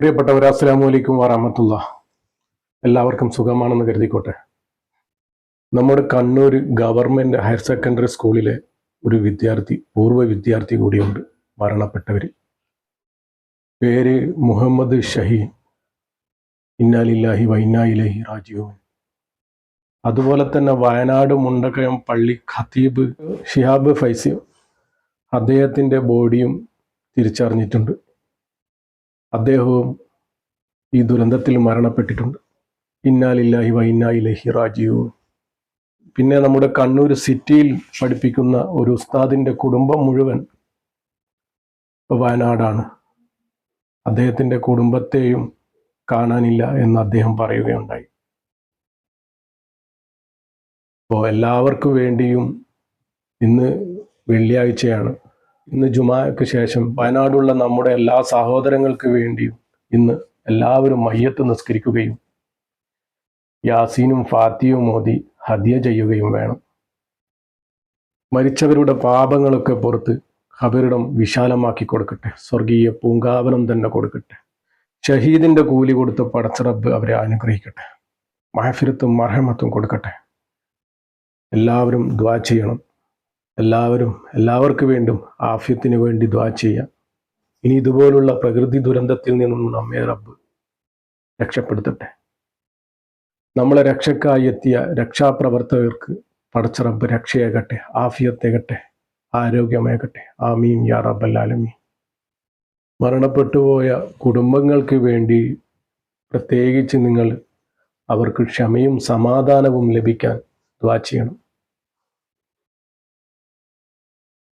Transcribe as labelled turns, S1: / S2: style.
S1: പ്രിയപ്പെട്ടവർ അസ്സാം അലൈക്കും വറഹമത്തുള്ള. എല്ലാവർക്കും സുഖമാണെന്ന് കരുതിക്കോട്ടെ. നമ്മുടെ കണ്ണൂർ ഗവൺമെന്റ് ഹയർ സെക്കൻഡറി സ്കൂളിലെ ഒരു വിദ്യാർത്ഥി പൂർവ വിദ്യാർത്ഥി കൂടിയുണ്ട് മരണപ്പെട്ടവർ പേര് മുഹമ്മദ് ഷഹീൻ. ഇന്നാലില്ലാഹി വൈനായിലഹി റാജിയോൻ അതുപോലെ തന്നെ വയനാട് മുണ്ടക്കയം പള്ളി ഖത്തീബ് ഷിഹാബ് ഫൈസി അദ്ദേഹത്തിന്റെ ബോഡിയും തിരിച്ചറിഞ്ഞിട്ടുണ്ട്. അദ്ദേഹവും ഈ ദുരന്തത്തിൽ മരണപ്പെട്ടിട്ടുണ്ട്. ഇന്നാലില്ലാഹി വൈന്നായിലഹി റാജിയു പിന്നെ നമ്മുടെ കണ്ണൂർ സിറ്റിയിൽ പഠിപ്പിക്കുന്ന ഒരു ഉസ്താദിന്റെ കുടുംബം മുഴുവൻ വയനാടാണ്. അദ്ദേഹത്തിന്റെ കുടുംബത്തെയും കാണാനില്ല എന്ന് അദ്ദേഹം പറയുകയുണ്ടായി. അപ്പോൾ എല്ലാവർക്കും വേണ്ടിയും ഇന്ന് വെള്ളിയാഴ്ചയാണ് ഇന്ന് ജുമാക്ക് ശേഷം വയനാടുള്ള നമ്മുടെ എല്ലാ സഹോദരങ്ങൾക്ക് വേണ്ടിയും ഇന്ന് എല്ലാവരും മയ്യത്ത് നിസ്കരിക്കുകയും യാസീനും ഫാത്തിയും മോദി ഹദിയ ചെയ്യുകയും വേണം. മരിച്ചവരുടെ പാപങ്ങളൊക്കെ പുറത്ത് ഖബറിടം വിശാലമാക്കി കൊടുക്കട്ടെ. സ്വർഗീയ പൂങ്കാവനം തന്നെ കൊടുക്കട്ടെ. ഷഹീദിന്റെ കൂലി കൊടുത്ത് പടച്ചറബ് അവരെ അനുഗ്രഹിക്കട്ടെ. മഹഫിരത്തും മർഹമത്തും കൊടുക്കട്ടെ. എല്ലാവരും ദ്വാ ചെയ്യണം. എല്ലാവരും എല്ലാവർക്കും വേണ്ടും ആഫ്യത്തിന് വേണ്ടി ദ്വാ ചെയ്യാം. ഇനി ഇതുപോലുള്ള പ്രകൃതി ദുരന്തത്തിൽ നിന്നും നമ്മെ റബ്ബ് രക്ഷപ്പെടുത്തട്ടെ. നമ്മളെ രക്ഷക്കായി എത്തിയ രക്ഷാപ്രവർത്തകർക്ക് പടച്ച റബ്ബ് രക്ഷയാകട്ടെ ആഫിയത്തേകട്ടെ ആരോഗ്യമേകട്ടെ. ആമീൻ യാ റബ്ബല്ലാലമീൻ മരണപ്പെട്ടുപോയ കുടുംബങ്ങൾക്ക് വേണ്ടി പ്രത്യേകിച്ച് നിങ്ങൾ അവർക്ക് ക്ഷമയും സമാധാനവും ലഭിക്കാൻ ദ്വാ ചെയ്യണം.